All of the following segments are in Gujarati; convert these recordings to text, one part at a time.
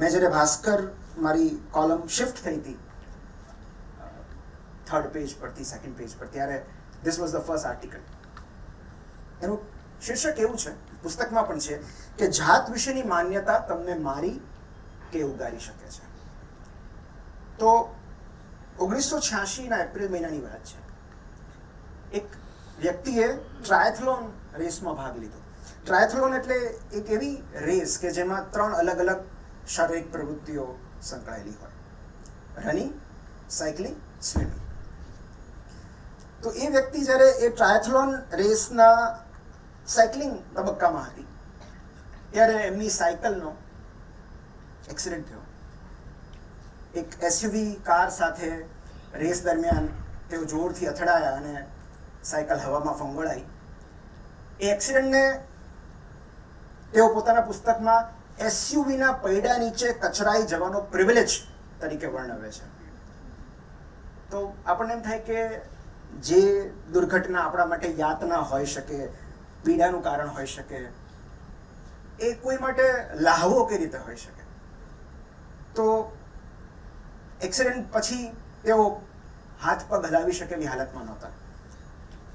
મેં જ્યારે ભાસ્કર મારી કોલમ શિફ્ટ થઈ હતી થર્ડ પેજ પરથી સેકન્ડ પેજ પર ત્યારે this was the first article એનું શીર્ષક એવું છે, પુસ્તકમાં પણ છે કે જાત વિશેની માન્યતા તમને મારી કે ઉગારી શકે છે. તો ઓગણીસો છ્યાસીના એપ્રિલ મહિનાની વાત છે. એક વ્યક્તિએ ટ્રાયથલોન રેસમાં ભાગ લીધો. ટ્રાયથલોન એટલે એક એવી રેસ કે જેમાં ત્રણ અલગ અલગ શારીરિક પ્રવૃત્તિઓ સંકળાયેલી હોય. Running, cycling, swimming. તો એ વ્યક્તિ જ્યારે એ ટ્રાયથલોન રેસના સાયકલિંગ તબક્કામાં હતી, ત્યારે એમની સાયકલનો એક્સિડન્ટ થયો. એક એસયુવી કાર સાથે રેસ દરમિયાન તેઓ જોરથી અથડાયા અને સાયકલ હવામાં ફંગોળાઈ. એ એક્સિડન્ટને તેઓ પોતાના પુસ્તકમાં એસયુવીના પૈડા નીચે કચરાઈ જવાનો પ્રિવિલેજ તરીકે વર્ણવે છે. તો આપણને એમ થાય કે જે દુર્ઘટના આપણા માટે યાતના હોઈ શકે, પીડાનું કારણ હોઈ શકે, એ કોઈ માટે લાહવો કઈ રીતે હોઈ શકે. તો એક્સિડન્ટ પછી તેઓ હાથ પગ હલાવી શકે એવી હાલતમાં નહોતા.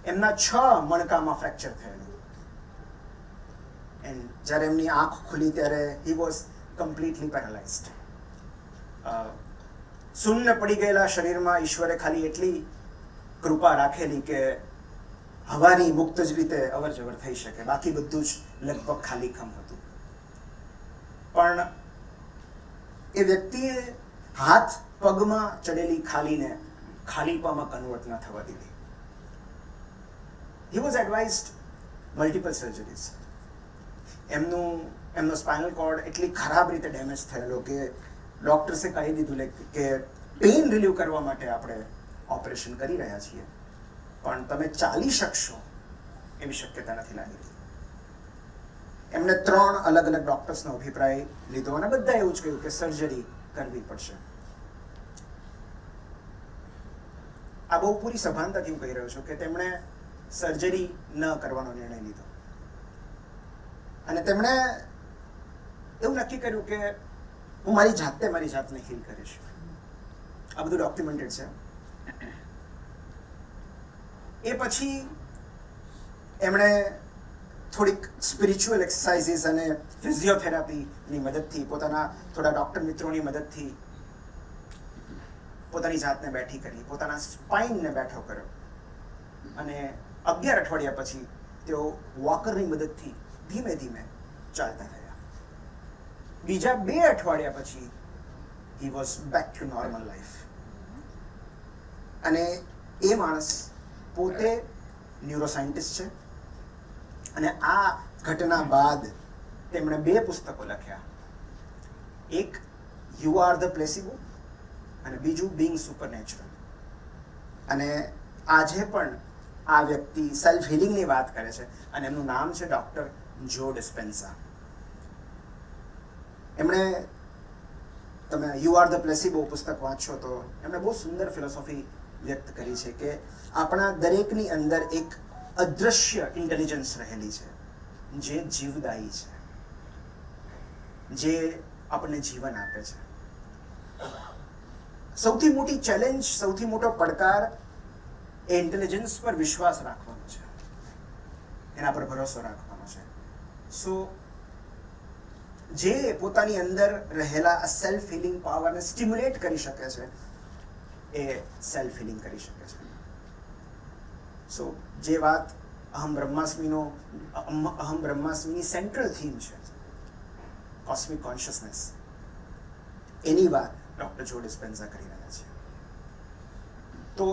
એમના છ મણકામાં ફ્રેક્ચર થયેલું. એન્ડ જ્યારે એમની આંખ ખુલી ત્યારે હી વોઝ કમ્પ્લીટલી પેરાલાઇઝડ શૂન્ય પડી ગયેલા શરીરમાં ઈશ્વરે ખાલી એટલી કૃપા રાખેલી કે હવાની મુક્ત જ રીતે અવર જવર થઈ શકે. બાકી બધું જ લગભગ ખાલી ખમ હતું. પણ એ વ્યક્તિએ હાથ પગમાં ચડેલી ખાલીને ખાલીપામાં કન્વર્ટ ન થવા દીધી. He was advised multiple surgeries એમનું, એમનો સ્પાઇનલ કોર્ડ એટલી ખરાબ રીતે ડેમેજ થયેલો કે ડોક્ટર્સે કહી દીધું કે પેઇન રિલીવ કરવા માટે આપણે ઓપરેશન કરી રહ્યા છીએ. પણ તમે ચાલી શકશો એવી શક્યતા નથી લાગી એમણે ત્રણ અલગ અલગ ડોક્ટર્સનો અભિપ્રાય લીધો અને બધા એવું જ કહ્યું કે સર્જરી કરવી પડશે. આ બહુ પૂરી સભાનતાથી હું કહી રહ્યો છું કે તેમણે સર્જરી ન કરવાનો નિર્ણય લીધો. અને તેમણે એવું નક્કી કર્યું કે હું મારી જાતે મારી જાતને હીલ કરીશ. આ બધું ડોક્યુમેન્ટેડ છે. એ પછી એમણે થોડીક સ્પિરિચ્યુઅલ એક્સરસાઇઝીસ અને ફિઝિયોથેરાપીની મદદથી, પોતાના થોડા ડૉક્ટર મિત્રોની મદદથી પોતાની જાતને બેઠી કરી, પોતાના સ્પાઇનને બેઠો કર્યો. અને અગિયાર અઠવાડિયા પછી તેઓ વોકરની મદદથી ધીમે ધીમે ચાલતા થયા. બીજા બે અઠવાડિયા પછી he was back to normal life અને એ માણસ પોતે ન્યુરોસાયન્ટિસ્ટ છે. અને આ ઘટના બાદ તેમણે બે પુસ્તકો લખ્યા. એક યુ આર ધ પ્લેસિબો અને બીજું બિંગ સુપરનેચરલ અને આજે પણ આ વ્યક્તિ સેલ્ફ હિલિંગની વાત કરે છે અને એમનું નામ છે ડોક્ટર જો ડિસ્પેન્સા એમણે, તમે યુ આર ધ પ્લેસિબો પુસ્તક વાંચશો તો એમણે બહુ સુંદર ફિલોસોફી વ્યક્ત કરી છે કે આપણા દરેકની અંદર એક અદૃશ્ય ઇન્ટેલિજન્સ રહેલી છે, જે જીવદાયી છે, જે આપણને જીવન આપે છે. સૌથી મોટી ચેલેન્જ સૌથી મોટો પડકાર એ ઇન્ટેલિજન્સ પર વિશ્વાસ રાખવાનો છે. એના પર ભરોસો રાખવાનો છે. સો જે પોતાની અંદર રહેલા સેલ્ફ હિલિંગ પાવરને સ્ટિમ્યુલેટ કરી શકે છે, એ સેલ્ફ હિલિંગ કરી શકે છે. સો જે વાત અહમ બ્રહ્માસ્મીનો અહમ બ્રહ્માસ્મીની સેન્ટ્રલ થીમ છે કોસ્મિક કોન્શિયસનેસ એની વાત ડૉક્ટર જો ડિસ્પેન્સા કરી રહ્યા છે. તો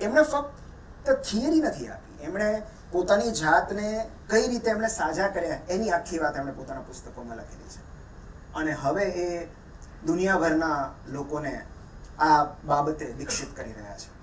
એમણે ફક્ત થિયરી નથી આપી, એમણે પોતાની જાતને કઈ રીતે એમણે સાજા કર્યા એની આખી વાત એમણે પોતાના પુસ્તકોમાં લખેલી છે. અને હવે એ દુનિયાભરના લોકોને આ બાબતે દીક્ષિત કરી રહ્યા છે.